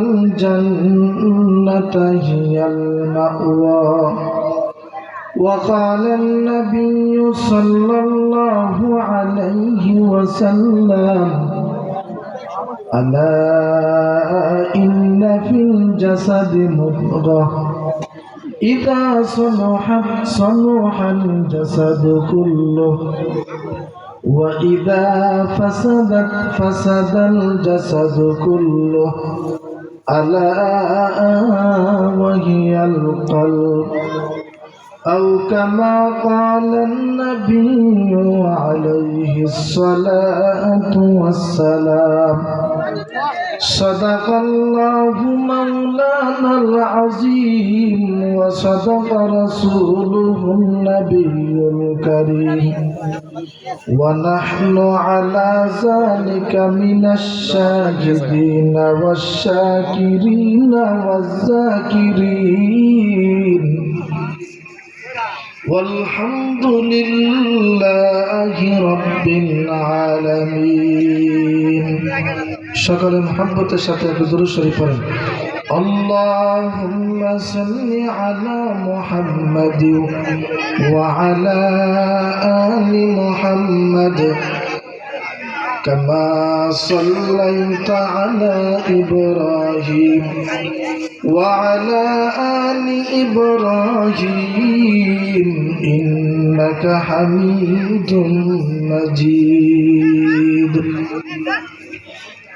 الجنة هي المأوى. وقال النبي صلى الله عليه وسلم ألا إن في الجسد مضغة إذا صلحت صلح الجسد كله. وإذا فسدت فسد الجسد كله. ألا وهي القلب أو كما قال النبي عليه الصلاة والسلام صدق الله مولانا العظيم وصدق رسوله النبي الكريم ونحن على ذلك من الشاهدين والشاكرين والذاكرين والحمد لله رب العالمين সকলে মোহাম্মতের সাথে একটু দুরূদ শরীফ পড়েন اللهم صل على محمد وعلى آل محمد كما صليت على إبراهيم وعلى آل إبراهيم إنك حميد مجيد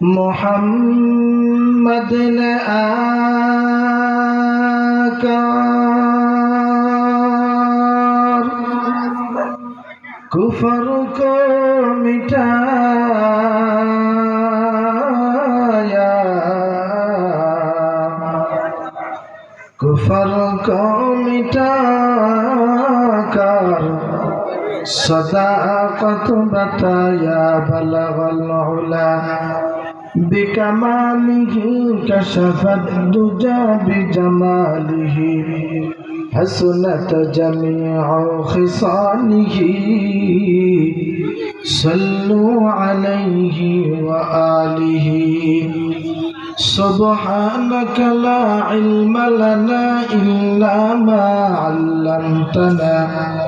محمد آکار کفر کو مٹایا کفر کو مٹا کر صداقت بتایا بلغ العلا بكماله كشف الدجى بجماله. حسنت جميع خصاله. صلوا عليه وآله. سبحانك لا علم لنا إلا ما علمتنا.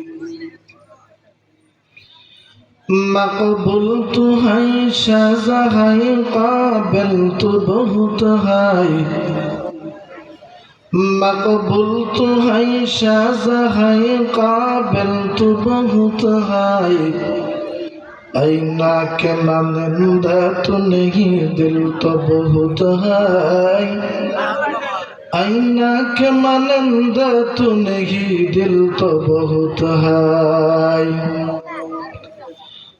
مقبول تو ہے شہزہ ہے قابل تو بہت ہے مقبول تو ہے شہزہ ہے قابل تو بہت ہے اینا کے مانندہ تو نہیں دل تو بہت ہے اینا کے مانندہ تو نہیں دل تو بہت ہے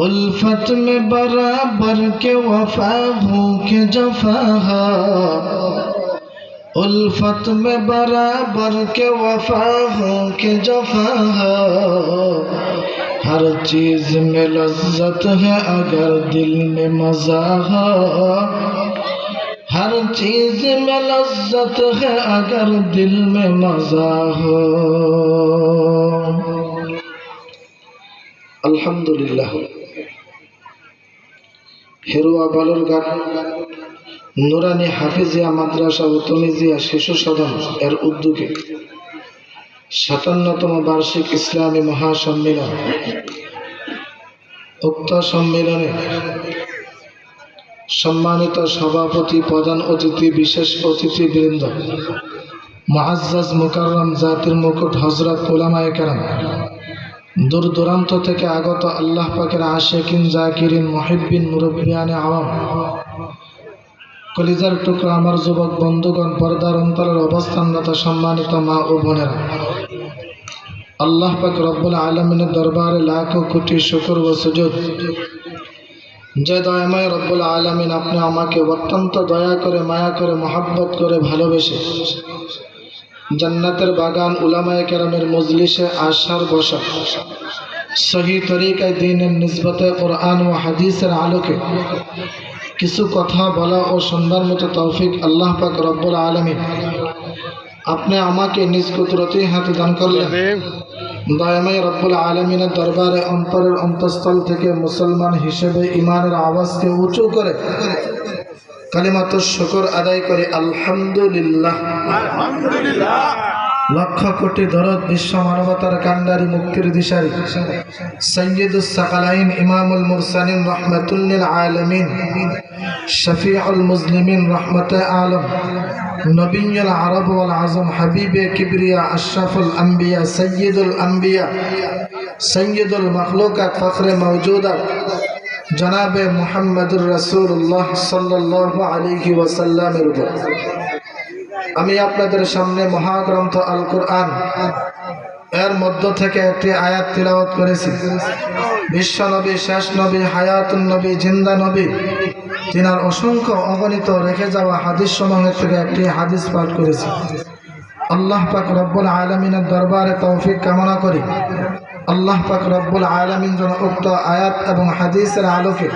उल्फत में बराबर के वफा भूखे जफा उल्फत में बराबर के वफा भूखे जफा हर चीज में लज्जत है अगर दिल में मजा हो हर चीज में लज्जत है अगर दिल में मजा हो আলহামদুলিল্লাহ হেরুয়া বালুরঘাট নুরানি হাফিজিয়া মাদ্রাসা ও তমিজিয়া শিশু সদন এর উদ্যোগে সাতান্নতম বার্ষিক ইসলামী মহাসম্মেলন। উক্ত সম্মেলনে সম্মানিত সভাপতি প্রধান অতিথি, বিশেষ অতিথিবৃন্দ, মহাজ্জাজ মুকাররম জাতির মুকুট হজরত ওলামায়ে কেরাম দূর দূরান্ত থেকে আগত আল্লাহ পাকের আশেকিন, জাকিরিন মহিবিন মুরব্বিয়ানে আওয়াম। কলিজার টুকরা আমার যুবক বন্ধুগণ, পর্দার অন্তরের অবস্থানরত সম্মানিত মা ও বোনেরা। আল্লাহ পাক রব্বুল আলমিনের দরবারে লাখো কোটি শুকর ও সুযোগ যে দয়াময় রব্বুল আলমিন আপনি আমাকে অত্যন্ত দয়া করে, মায়া করে, মহাব্বত করে ভালোবেসে জান্নাতের বাগান উলামায় কেরামের মজলিসে আশার বসা। সহি তরিকায় দিনের নিসবতে কোরআন ও হাদিসের আলোকে কিছু কথা বলা ও শুনবার মতো তৌফিক আল্লাহ পাক রব্বুল আলমিন। আপনি আমাকে নিজ কুদরতি হাতে দান করলেন। দয়াময় রব্বুল আলমিনের দরবারে অন্তরের অন্তঃস্থল থেকে মুসলমান হিসেবে ইমানের আওয়াজকে উঁচু করে কালিমাত শুকর আদায় করে আলহামদুলিল্লাহ। লক্ষ কোটি দরদ বিশ্ব মানবতার কান্ডারি মুক্তির দিশারি। সৈয়দুস সাকালাইন ইমামুল মুরসালিন রহমাতুল্লিল আলমিন। শফিউল মুসলিমিন রহমত আলম। নবীল আরব ওয়াল আজম হাবিবে কিবরিয়া আশরাফুল আম্বিয়া সৈয়দুল আম্বিয়া। সৈয়দুল মখলুকাত ফখরে মৌজুদাত জনাবে মুহাম্মদুর রসুল্লাহ সাল্লাহ আলিহি ওয়াসাল্লামের উপর। আমি আপনাদের সামনে মহাগ্রন্থ আল কোরআন এর মধ্য থেকে একটি আয়াত তিলাওয়াত করেছি। বিশ্ব নবী শেষ নবী হায়াতুন নবী জিন্দা নবী তিনার অসংখ্য অগণিত রেখে যাওয়া হাদিস সমূহের থেকে একটি হাদিস পাঠ করেছি। আল্লাহ পাক রব্বুল আলমিনের দরবারে তৌফিক কামনা করি। আল্লাহ পাক রব্বুল আলমিন যেন উক্ত আয়াত এবং হাদিসের আলোকে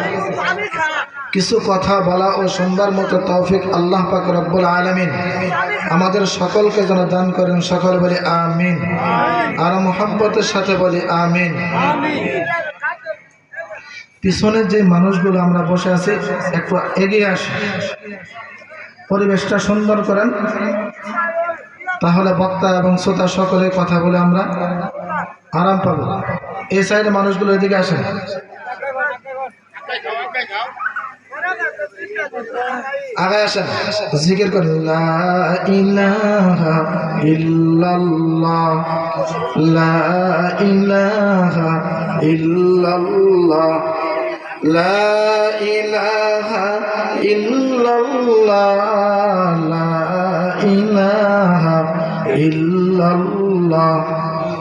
কিছু কথা বলা ও শুনবার মতো তৌফিক আল্লাহ পাক রব্বুল আলমিন আমাদের সকলকে যেন দান করেন, সকল বলি আমিন। আর মোহাম্মতের সাথে বলি আমিন। পিছনের যে মানুষগুলো আমরা বসে আছি, একটু এগিয়ে আসি। পরিবেশটা সুন্দর করেন। তাহলে বক্তা এবং শ্রোতা সকলে কথা বলে আমরা আরাম পাবো। এই সাইডে মানুষগুলো এদিকে আসেন। আগে আসেন জিকির করেন।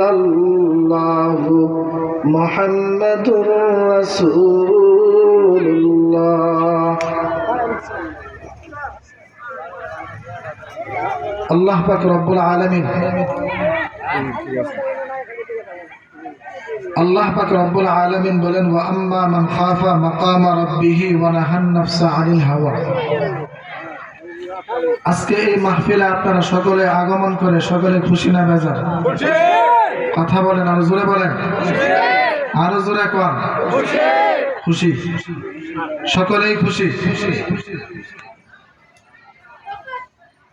الله محمد رسول الله. الله بك رب العالمين الله بك رب العالمين بولن واما من خاف مقام ربه ونهى النفس عن الهوى. আজকে এই মাহফিলে আপনারা সকলে আগমন করে সকলে খুশি না বেজার? কথা বলেন আরও জোরে বলেন। আরও জোরে কন খুশি! সকলেই খুশি?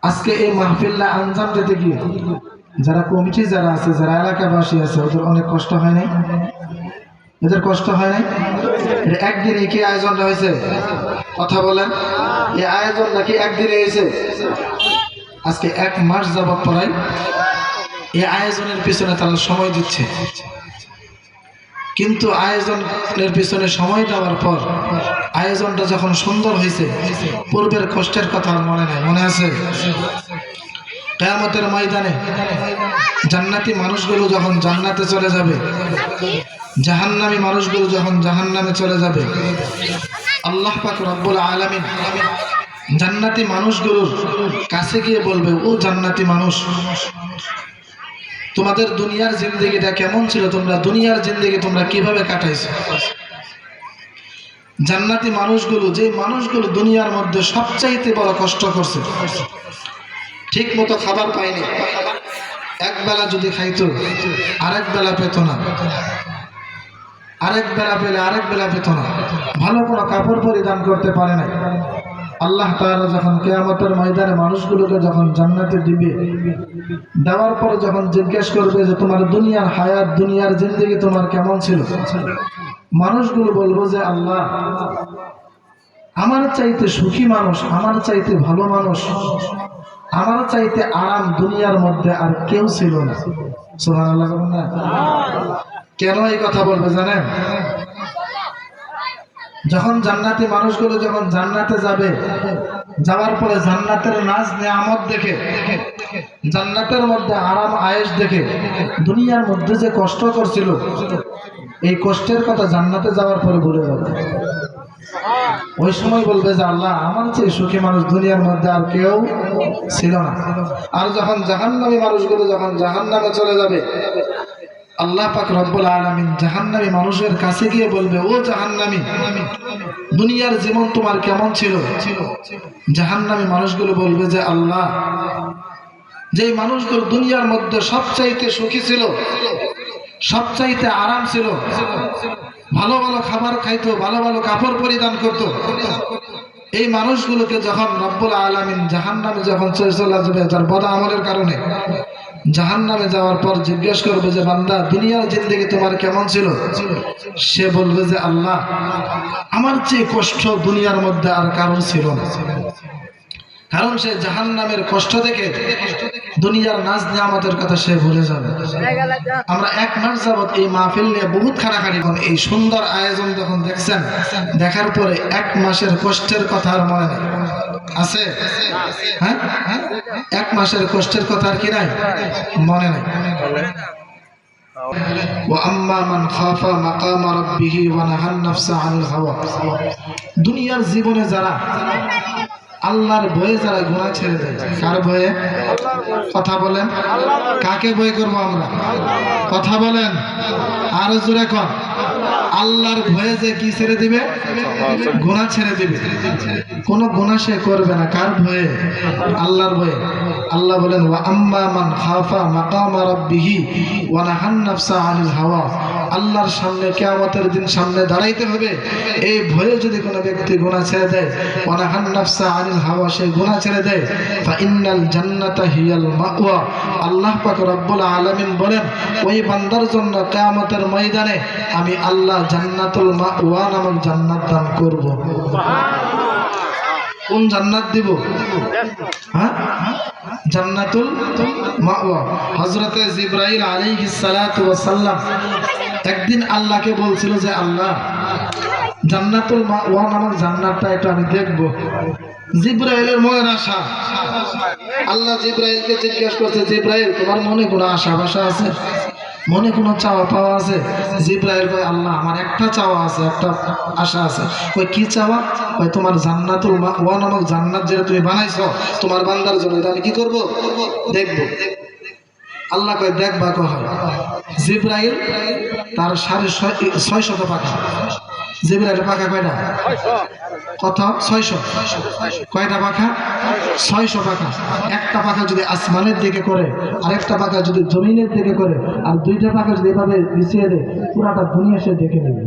আজকে এই মাহফিল্লা আঞ্জাম যেতে গিয়ে যারা কমিটি যারা আছে যারা এলাকাবাসী আছে ওদের অনেক কষ্ট হয় নাই? এদের কষ্ট হয় নাই? একদিন একদিনে কি আয়োজনটা হয়েছে কথা বলেন। এই আয়োজন নাকি একদিনে হয়েছে আজকে এক মাস যাবত পড়াই এই আয়োজনের পিছনে তারা সময় দিচ্ছে। কিন্তু আয়োজনের পিছনে সময় দেওয়ার পর আয়োজনটা যখন সুন্দর হয়েছে, পূর্বের কষ্টের কথা আর মনে নাই, মনে আছে? কেয়ামতের ময়দানে জান্নাতি মানুষগুলো যখন জান্নাতে চলে যাবে, জাহান্নামী মানুষগুলো যখন জাহান্নামে চলে যাবে আল্লাহ পাক রব্বুল আলামিন জান্নাতি মানুষগুলোর কাছে গিয়ে বলবে, ও জান্নাতি মানুষ, তোমাদের দুনিয়ার জিন্দগিটা কেমন ছিল? তোমরা দুনিয়ার জিন্দগি তোমরা কীভাবে কাটাইছো? জান্নাতি মানুষগুলো, যে মানুষগুলো দুনিয়ার মধ্যে সবচাইতে বড় কষ্ট করছে ঠিক মতো খাবার পায়নি। এক বেলা যদি খাইতো আরেক বেলা পেত না। আরেক বেলা পেলে আরেক বেলা পেত না। ভালো কোনো কাপড় পরিধান করতে পারে না আল্লাহ তাআলা যখন কেয়ামতের ময়দানে মানুষগুলোকে যখন জান্নাতে দিবে, দেওয়ার পরে যখন জিজ্ঞেস করবে যে, তোমার দুনিয়ার হায়াত, দুনিয়ার জিন্দগি তোমার কেমন ছিল? মানুষগুলো বলব যে, আল্লাহ, আমার চাইতে সুখী মানুষ, আমার চাইতে ভালো মানুষ, আমার চাইতে আরাম দুনিয়ার মধ্যে আর কেউ ছিল না। সুবহানাল্লাহ বলুন না। কেন এই কথা বলবে জানেন? যখন জান্নাতি মানুষগুলো যখন জান্নাতে যাবে, যাওয়ার পরে জান্নাতের নাচ নিয়ামত দেখে, জান্নাতের মধ্যে আরাম আয়েস দেখে, দুনিয়ার মধ্যে যে কষ্ট করছিল, এই কষ্টের কথা জান্নাতে যাওয়ার পরে ভুলে যাবে। ওই সময় বলবে যে, আল্লাহ, আমার চেয়ে সুখী মানুষ দুনিয়ার মধ্যে আর কেউ ছিল না। আর যখন জাহান্নামী মানুষগুলো যখন জাহান্নামে চলে যাবে আল্লাহ পাক রব্বুল আলামিন জাহান্নামী মানুষের কাছে গিয়ে বলবে, ও জাহান্নামী, দুনিয়ার জীবন তোমার কেমন ছিল? জাহান্নামী মানুষগুলো বলবে যে, আল্লাহ, যেই মানুষগুলো দুনিয়ার মধ্যে সবচাইতে সুখী ছিল, সবচাইতে আরাম ছিল, ভালো ভালো খাবার খাইতো, ভালো ভালো কাপড় পরিধান করত এই মানুষগুলোকে যখন রব্বুল আলমিন জাহান নামে যখন চলে যাবে তার বদ আমলের কারণে জাহান নামে যাওয়ার পর জিজ্ঞেস করবে যে, বান্দা, দুনিয়ার জিন্দগি তোমার কেমন ছিল? সে বলবে যে, আল্লাহ, আমার চেয়ে কষ্ট দুনিয়ার মধ্যে আর কারোর ছিল না। কারণ সে জাহান নামের কষ্ট দেখে দুনিয়ার নাচ নিয়ামতের কথা সে ভুলে যাবে। আমরা এক মাস যাবৎ এই মাহফিল নিয়ে বহুত খানাখানি করেন এই সুন্দর আয়োজন যখন দেখছেন, দেখার পরে এক মাসের কষ্টের কথা আর মনে নেই। আছে? হ্যাঁ? হ্যাঁ? এক মাসের কষ্টের কথা আর কি নাই? মনে নাই। দুনিয়ার জীবনে যারা আল্লাহর ভয়ে যারা গুণা ছেড়ে দেয় কার ভয়ে? কথা বলেন। কাকে ভয় করব আমরা? কথা বলেন। আরও জোরে কর আল্লাহর ভয়ে যে কি ছেড়ে দিবে? গুণা ছেড়ে দিবে। কোন গুণা সে করবে না। কার ভয়ে? আল্লাহর ভয়ে। আল্লাহ বলেন, ওয়া আম্মা মান খাফা মাকামা রাব্বিহি ওয়া নাহান নাফসা আনিল হাওয়া। আল্লাহর সামনে, কেয়ামতের দিন সামনে দাঁড়াইতে হবে। এই ভয়ে যদি কোনো ব্যক্তি গুনাহ ছেড়ে দেয় ওয়া নাহান নাফসা আনিল হাওয়া, সে গুনাহ ছেড়ে দেয় ফা ইন্নাল জান্নাতা হিয়াল মাওয়া। আল্লাহ পাক রব্বুল আলামিন বলেন, ওই বান্দার জন্য কেয়ামতের ময়দানে আমি আল্লাহ জান্নাতুল মাওয়া নামক জান্নাত দান করব। কোন জান্নাত দিব? হ্যাঁ? জান্নাতুল মাওয়া। হযরতে জিবরাইল আলাইহিস সালাতু ওয়াস সালাম একদিন আল্লাহকে বলছিল যে, আল্লাহ, জান্নাতুল মাওয়া নামক জান্নাতটা একটু আমি দেখব। জিব্রাইলের মনের আশা। আল্লাহ জিব্রাইলকে জিজ্ঞেস করছে, জিব্রাইল, তোমার মনে কোনো আশা ভাষা আছে? মনে কোনো চাওয়া পাওয়া আছে? জিব্রাইল ভাই আল্লাহ, আমার একটা চাওয়া আছে, একটা আশা আছে। ওই কি চাওয়া? ওই তোমার জান্নাতুল ওয়া নামক জান্নাত যেটা তুমি বানাইছো, তোমার বান্দার জন্য। এটা আমি কি করব? দেখব। আল্লাহ কয় দেখবা কয় জিব্রাইল তার সাড়ে ছয় ছয় শত পাখা। জিব্রাইলের পাখা কয়টা? কত? ছয়শো কয়টা পাখা? ছয়শো পাখা। একটা পাখা যদি আসমানের দিকে করে আর একটা পাখা যদি জমিনের দিকে করে আর দুইটা পাখা যদি এভাবে বিছিয়ে দেয় পুরাটা দুনিয়া সে দেখে নেবে।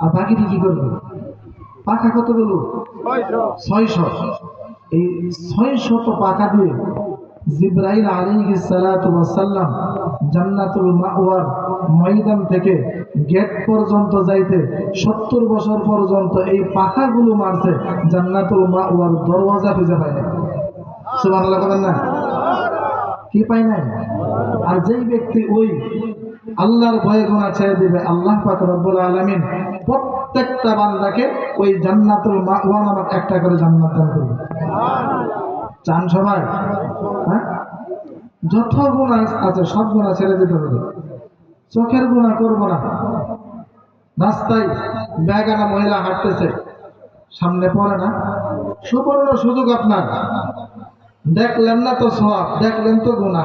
আর বাকিটি কি করবে? পাখা কত কতগুলো ছয়শো এই ছয় শত পাখা দিয়ে জিব্রাইল আলাইহিস সালাতু ওয়াস সালাম জান্নাতুল মাওয়ার ময়দান থেকে গেট পর্যন্ত যাইতে সত্তর বছর পর্যন্ত এই পাখাগুলো মারছে জান্নাতুল মাওয়ার দরওয়াজা খুঁজে পায় না? কি পায় না আর যেই ব্যক্তি ওই আল্লাহর ভয়ে গোনা ছেড়ে দিবে, আল্লাহ পাক রব্বুল আলামিন প্রত্যেকটা বান্দাকে ওই জান্নাতুল মাওয়া নামক একটা করে জান্নাত দান করবে। চান সবাই? হ্যাঁ? যত গুণা আছে, সব গুণা ছেড়ে দিতে হবে। চোখের গুণা করব না। রাস্তায় ব্যাগানা মহিলা হাঁটতেছে। সামনে পড়ে না। সুবর্ণ সুযোগ আপনার। দেখলেন না তো সব দেখলেন তো গুণা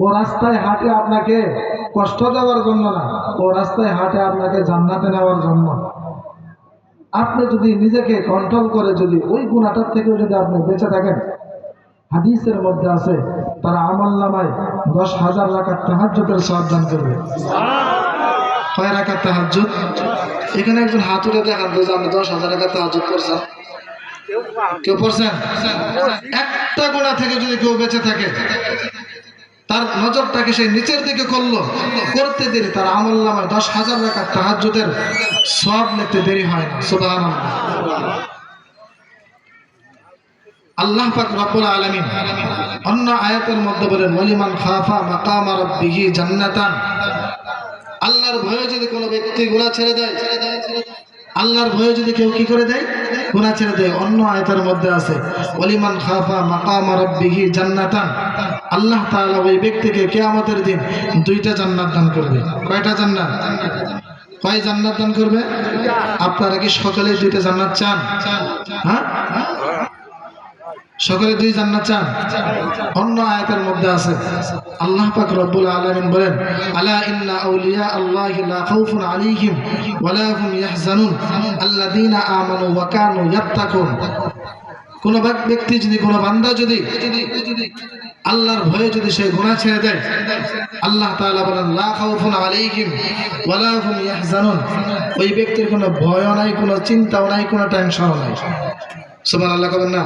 ও রাস্তায় হাঁটে আপনাকে কষ্ট দেওয়ার জন্য না, ও রাস্তায় হাঁটে আপনাকে জান্নাতে নেওয়ার জন্য। আপনি যদি নিজেকে কন্ট্রোল করে যদি ওই গুণাটার থেকেও যদি আপনি বেঁচে থাকেন, হাদিসের মধ্যে আছে, তারা আমল নামায় দশ হাজার রাখার তাহাজ্যতের সাবধান করবে। কয় রাখার তাহাজ্জুদ? এখানে একজন হাত উঠে দেখান যে আপনি দশ হাজার রাখার তাহাজ্জুদ করছেন কেউ পড়ছেন? একটা গোড়া থেকে যদি কেউ বেঁচে থাকে তার নজরটাকে সেই নিচের দিকে করল। করতে দেরি তার আমল নামায় দশ হাজার রাখার তাহাজ্জুদের সব নিতে দেরি হয় না। আল্লাহ পাক আলামিন অন্য আয়াতের মধ্যে বলেন খাফা মাকাম জান্নাতান। আল্লাহর ভয়ে যদি কোনো ব্যক্তি গুনাহ ছেড়ে দেয়, আল্লাহর ভয়ে যদি কেউ কি করে দেয়? গুনাহ ছেড়ে দেয়। অন্য আয়াতের মধ্যে আছে ওয়ালিমান খাফা মাকাম রাব্বিহি জান্নাতান। আল্লাহ তাআলা ওই ব্যক্তিকে কিয়ামতের দিন দুইটা জান্নাত দান করবে। কয়টা জান্নাত? কয় জান্নাত দান করবে? আপনারা কি সকলে দুইটা জান্নাত চান? হ্যাঁ? সকলে দুই জান্নাত চান? অন্য আয়াতের মধ্যে আছে, আল্লাহ পাক রব্বুল আলামিন বলেন, আলা ইন্না আউলিয়া আল্লাহি লা খাউফুন আলাইহিম ওয়া লা হুম ইয়াহজানুন। আল্লাযীনা আমানু ওয়া কানু ইয়াত্তাকুন। কোন ব্যক্তি যদি, কোন বান্দা যদি আল্লাহর ভয়ে যদি সে গুনাহ ছেড়ে দেয় আল্লাহ তাআলা বলেন লা খাউফুন আলাইহিম ওয়া লা হুম ইয়াহজানুন। ওই ব্যক্তির কোনো ভয়ও নাই কোনো চিন্তাও নাই কোনো টেনশনও নাই। সুবান আল্লাহ কবেন না?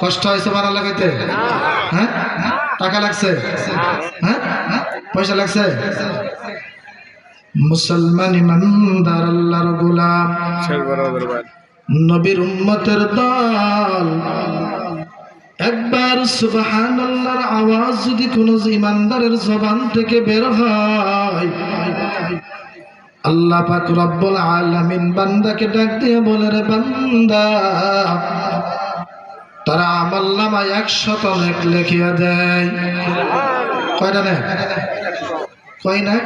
কষ্ট হয় সুবান আল্লাহ কইতে? হ্যাঁ? টাকা লাগছে? হ্যাঁ? পয়সা লাগছে? মুসলমান ইমানদার আল্লাহর গোলাম। নবীর উম্মতের দল। একবার সুবহান আল্লাহর আওয়াজ যদি কোন ইমানদারের জবান থেকে বের হয়, আল্লাহ পাক রব্বুল আলামিন বান্দাকে ডাক দিয়ে বলে, রে বান্দা, তারা আমল নামায় একশত নেক লেখিয়া দেয়। কয়টা নেক কয় নেক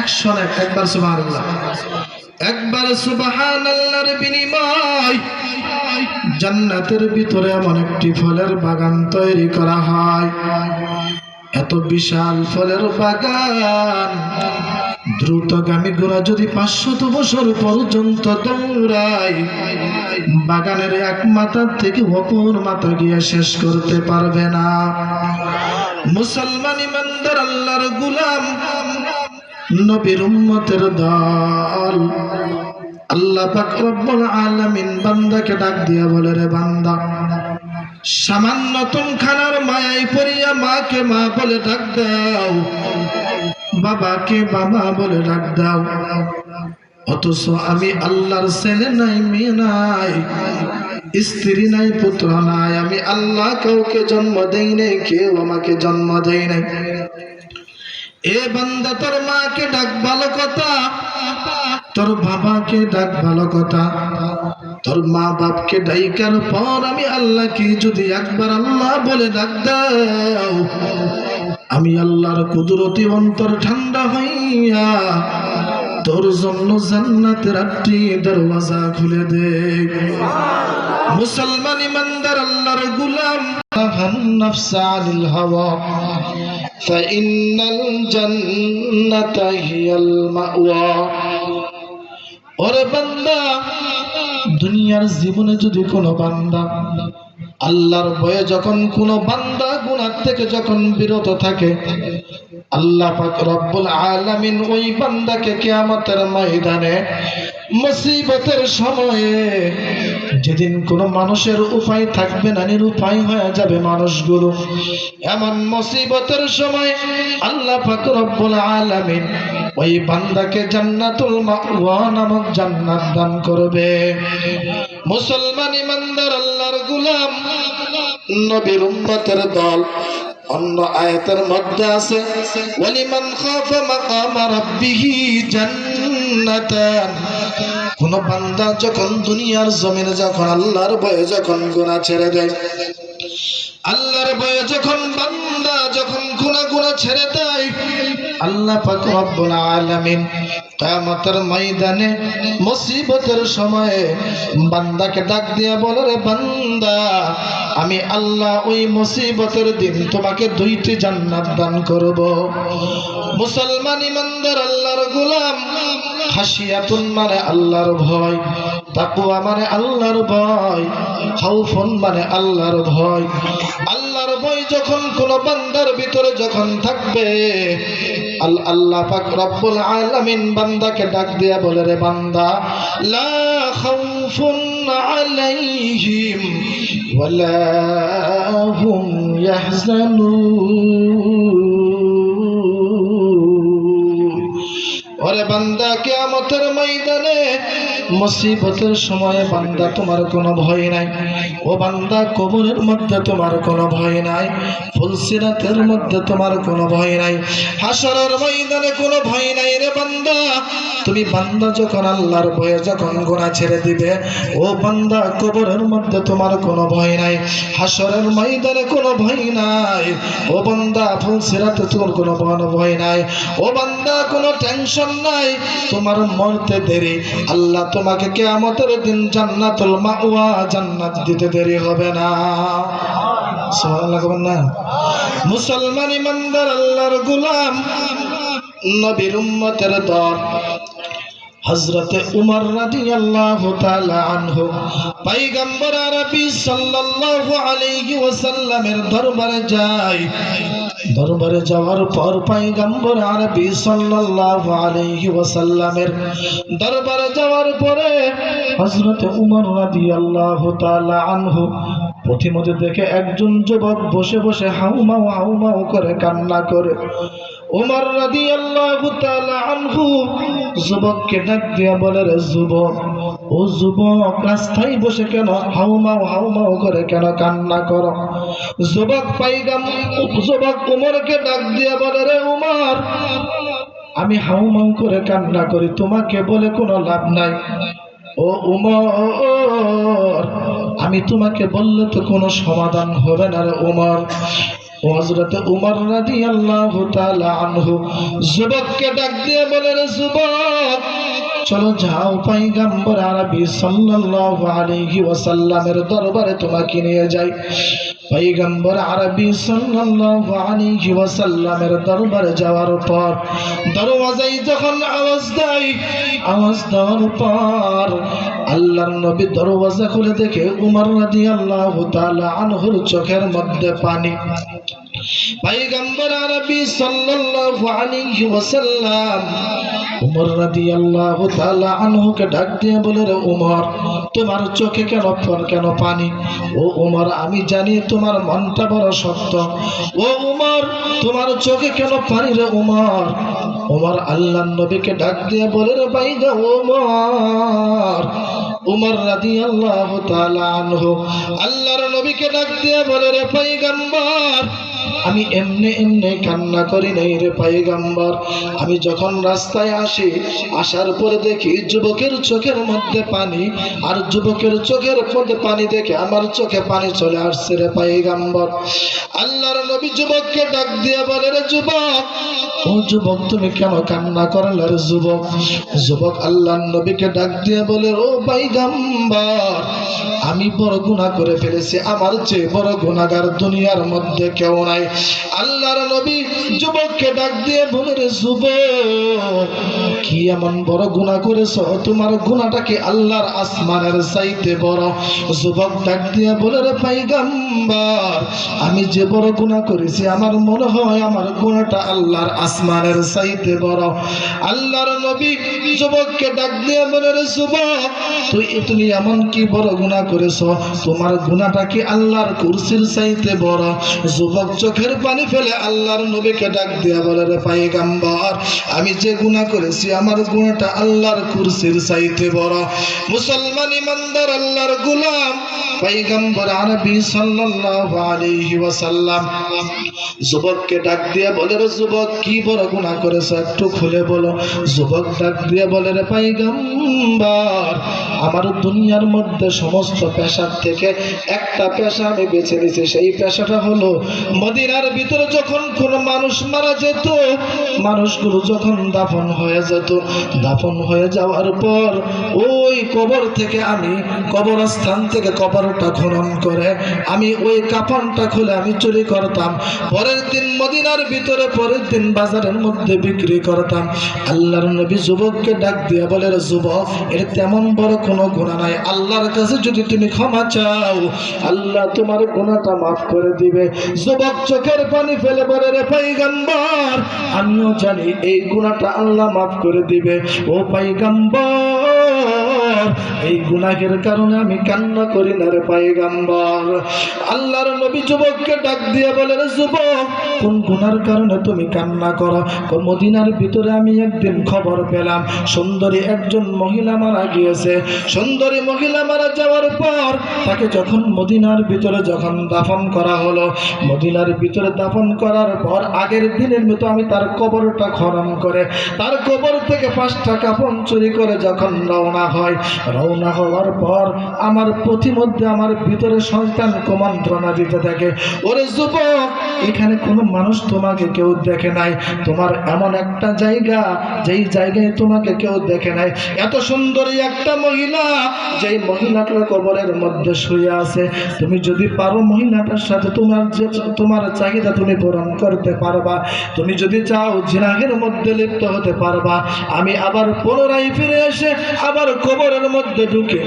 একশো নেক একবার সুবহানাল্লাহ। একবার সুবাহান আল্লাহর বিনিময় জান্নাতের ভিতরে এমন একটি ফলের বাগান তৈরি করা হয়। এত বিশাল ফলের বাগান। দ্রুতগামী ঘোড়া যদি পাঁচশত বছর পর্যন্ত দৌড়ায়, বাগানের এক মাথার থেকে অপর মাথা গিয়ে শেষ করতে পারবে না। মুসলমান ইমানদার, আল্লাহর গুলাম নবীর উম্মতের দল। আল্লাহ পাক রব্বুল আলামিন বান্দাকে ডাক দিয়া বলে, রে বান্দা, সামান্য খানার মায়াই পড়িয়া মাকে মা বলে ডাক দাও, বাবাকে বাবা বলে ডাক দাও। অথচ আমি আল্লাহর ছেলে নাই, মেয়ে নাই, স্ত্রী নাই, পুত্র নাই। আমি আল্লাহ কাউকে জন্ম দেই নাই, কেউ আমাকে জন্ম দেই নাই। এ বান্দা তোর মাকে ডাক ভালো কথা। তোর বাবাকে ডাক ভালো কথা। তোর মা বাপকে ডাইকার পর আমি আল্লাহকে যদি একবার আল্লাহ বলে ডাক দাও, আমি আল্লাহর কুদরতি অন্তর ঠান্ডা হইয়া তোর জন্য জান্নাতের আটটি দরওয়াজা খুলে দে। মুসলমান ইমানদার, আল্লাহর গুলাম। নাফসা আলিল হাওয়া। فإن الجنة هي المأوى ওরে বান্দা দুনিয়ার জীবনে যদি কোনো বান্দা আল্লাহর ভয়ে যখন কোনো বান্দা গুনার থেকে যখন বিরত থাকে আল্লাহ পাক রব্বুল আলামিন ওই বান্দাকে কিয়ামতের ময়দানে মুসিবতের সময়ে যেদিন কোনো মানুষের উপায় থাকবে না, নিরুপায় হয়ে যাবে মানুষগুলো। এমন মুসিবতের সময় আল্লাহ পাক রব্বুল আলামিন ওই বান্দাকে জান্নাতুল মাওয়া নামক জান্নাত দান করবে। মুসলমান ইমানদার, আল্লাহর গোলাম, নবীর উম্মতের দল অন্য আয়াতের মধ্যে আছে, ওয়ালিমান খাফা মাকামা রাব্বিহি জান্নাতান। কোন বান্দা যখন দুনিয়ার জমিনে, যখন আল্লাহর ভয়ে যখন গুনাহ ছেড়ে দেয় আল্লাহর ভয়ে যখন বান্দা যখন গুনাহ গুনাহ ছেড়ে দেয়, আল্লাহ পাক রব্বুল আলামিন কিয়ামতের ময়দানে মুসিবতের সময়ে বান্দাকে ডাক দিয়া বলে, রে বান্দা, আমি আল্লাহ ওই মুসিবতের দিন তোমাকে দুইটি জান্নাত দান করব। মুসলমান ইমানদার আল্লাহর গোলাম খাসিয়াতুন মানে আল্লাহর ভয় তাকুয়া মানে আল্লাহর ভয়, খাউফুন মানে আল্লাহর ভয় আল্লাহর ভয় যখন কোন বান্দার ভিতরে যখন থাকবে, আল আল্লাহ পাক রব্বুল আলামিন বান্দাকে ডাক দিয়া বলে, রে বান্দা, লা খাউফুন আলাইহিম ওয়ালা হুম ইয়াহজানুন। ওরে বান্দা, কিয়ামতের ময়দানে মুসিবতের সময়ে বান্দা তোমার কোনো ভয় নাই। ও বান্দা, কবরের মধ্যে তোমার কোনো ভয় নাই। ফুলসিরাতের মধ্যে তোমার কোনো ভয় নাই। হাসরের ময়দানে কোনো ভয় নাই রে বান্দা। তুমি বান্দা যখন আল্লাহর ভয়ে যখন গোনা ছেড়ে দিবে, ও বান্দা, কবরের মধ্যে তোমার কোনো ভয় নাই। হাসরের ময়দানে কোনো ভয় নাই। ও বান্দা, ফুলসিরাতে তোমার কোনো ভয় নাই। ও বান্দা, কোনো টেনশন নাই। তোমার মরতে দেরি। আল্লাহ তোমাকে কেয়ামতের দিন জান্নাতুল মাওয়া জান্নাত দিতে দেরি হবে না। না। মুসলমান ইমানদার, আল্লাহর গোলাম, নবীর উম্মতের দল। হজরতে উমর রাদিয়াল্লাহু আল্লাহ আনহু পয়গম্বর আরবি দরবারে দরবারে যাওয়ার পর দরবারে যাওয়ার পরে উমর তাআলা আনহু পথিমধ্যে দেখে একজন যুবক বসে বসে হাউমাউ হাউমাউ করে কান্না করে। উমর রাদিয়াল্লাহু তাআলা আনহু যুবককে ডাক দিয়া বলে, রে যুবক, ও যুবক, রাস্তায় বসে কেন? হাউমাউ হাউমাউ করে কেন কান্না করো? যুবক পাইগাম, যুবক উমরকে ডাক দিয়া বলে, রে উমর, আমি হাউমাউ করে কান্না করি, তোমাকে বলে কোনো লাভ নাই। ও উমর, আমি তোমাকে বললে তো কোনো সমাধান হবে না রে উমর। হজরত উমর রাদিয়াল্লাহু তাআলা আনহু, যুবককে ডাক দিয়ে বলে, রে যুবক, চলো যাও পাইগাম্বর আরবি সাল্লাল্লাহু আলাইহি ওয়াসাল্লামের দরবারে তোমাকে নিয়ে যাই। পৈগম্বর আরবি সাল্লাল্লাহু আলাইহি ওয়াসাল্লামের দরবারে যাওয়ার পর দরওয়াজায় যখন আওয়াজ দেয়, আওয়াজ দেওয়ার পর আল্লাহর নবী দরওয়াজা খুলে দেখে উমর রাদিয়াল্লাহু তাআলা আনহুর চোখের মধ্যে পানি। পৈগম্বর আরবি সাল্লাল্লাহু আলাইহি ওয়াসাল্লাম উমর রাদিয়াল্লাহু তাআলা আনহুকে ডাক দিয়ে বলে, রে উমর, তোমার চোখে কেন পর কেন পানি? ও উমর, আমি জানি তোমার মনটা বড় শক্ত। ও উমর, তোমার চোখে কেন পানি রে উমর? উমর আল্লাহ নবীকে ডাক দিয়ে বলে, রে ভাই বাইগা উমর উমর রাদিয়াল্লাহু তাআলা আনহু আল্লাহর নবীকে ডাক দিয়ে বলে রে পয়গম্বর আমি এমনি এমনি কান্না করি নাই রে পাইগাম্বার। আমি যখন রাস্তায় আসি, আসার পরে দেখি যুবকের চোখের মধ্যে পানি, আর যুবকের চোখের মধ্যে পানি দেখে আমার চোখে পানি চলে আসছে রে পাইগাম্বার। আল্লাহর নবী যুবককে ডাক দিয়ে বলে, রে যুবক, ও যুবক, তুমি কেন কান্না করলে রে যুবক? যুবক আল্লাহর নবীকে ডাক দিয়ে বলে, ও পাইগাম্বার, আমি বড় গুনাহ করে ফেলেছি। আমার চেয়ে বড় গুনাহগার দুনিয়ার মধ্যে কেউ নাই আল্লাহর নবী যুবককে ডাক দিয়ে বলে রে যুবক কি এমন বড় গুনাহ করেছ? তোমার গুনাহটা কি আল্লাহর আসমানের চাইতে বড়। যুবক ডাক দিয়ে বলে, রে পাইগাম্বার, আমি যে বড় গুনাহ করেছি, আমার মনে হয় আমার গুনাহটা আল্লাহর আসমানের চাইতে বড়। আল্লাহর নবী যুবককে ডাক দিয়ে বলে, রে যুবক, তুই তুমি এমন কি বড় গুনাহ করেছ? তোমার গুনাহটা কি আল্লাহর কুরসির চাইতে বড়? যুবক চোখের পানি ফেলে আল্লাহর নবীকে ডাক দিয়ে বলে, রে পাইগাম্বার, আমি যে গুনাহ করেছি আমার গুনাহটা আল্লাহর কুরসির চাইতে বড়। মুসলমান ইমানদার আল্লাহর গোলাম পাইগাম্বর আরবি সাল্লাল্লাহু আলাইহি ওয়াসাল্লাম। যুবককে ডাক দিয়ে বলে, রে যুবক, কি বড় গুনাহ করেছ? একটু খুলে বলো। যুবক ডাক দিয়ে বলে, রে পাইগাম্বার আমার দুনিয়ার মধ্যে সমস্ত পেশার থেকে একটা পেশা আমি বেছে নিয়েছি। সেই পেশাটা হলো মদিনার ভিতরে যখন কোনো মানুষ মারা যেত, মানুষগুলো যখন দাফন হয়ে যেত দাফন হয়ে যাওয়ার পর ওই কবর থেকে আমি কবরস্থান থেকে কবরটা খনন করে আমি ওই কাফনটা খুলে আমি চুরি করতাম। পরের দিন মদিনার ভিতরে, পরের দিন বাজারের মধ্যে বিক্রি করতাম। আল্লাহর নবী যুবককে ডাক দিয়ে বলে যুবক, এর তেমন বড় কোনো গুণা নাই। আল্লাহর কাছে যদি তুমি ক্ষমা চাও, আল্লাহ তোমার গুণাটা মাফ করে দিবে। যুবক চোখের পানি ফেলে বলে, রে পাইগাম্বার আমিও জানি এই গুণাটা আল্লাহ মাফ করে দিবে। ও পাইগাম্বার এই গুনাহের কারণে আমি কান্না করি না রে পাইগাম্বার। আল্লাহর নবী যুবককে ডাক দিয়ে বলে, রে যুবক, কোন গুনার কারণে তুমি কান্না করো? মদিনার ভিতরে আমি একদিন খবর পেলাম, সুন্দরী একজন মহিলা মারা গিয়েছে। সুন্দরী মহিলা মারা যাওয়ার পর তাকে যখন মদিনার ভিতরে যখন দাফন করা হলো, মদিনার ভিতরে দাফন করার পর আগের দিনের মতো আমি তার কবরটা খনন করে, তার কবর থেকে পাঁচটা কাপড় চুরি করে যখন রওনা হয় রওনা হওয়ার পর আমার প্রতিমধ্যে আমার ভিতরে সন্তান কুমন্ত্রণা দিতে থাকে, ওরে যুবক, এখানে কোনো মানুষ তোমাকে কেউ দেখে নাই। তোমার এমন একটা জায়গা, যেই জায়গায় তোমাকে কেউ দেখে নাই। এত সুন্দরী একটা মহিলা, যেই মহিলাটার কবরের মধ্যে শুয়ে আছে। তুমি যদি পারো মহিলাটার সাথে তোমার যে, তোমার চাহিদা তুমি পূরণ করতে পারবা। তুমি যদি চাও জিনাগের মধ্যে লিপ্ত হতে পারবা। আমি আবার পুনরায় ফিরে এসে আবার কবরের মধ্যে ঢুকে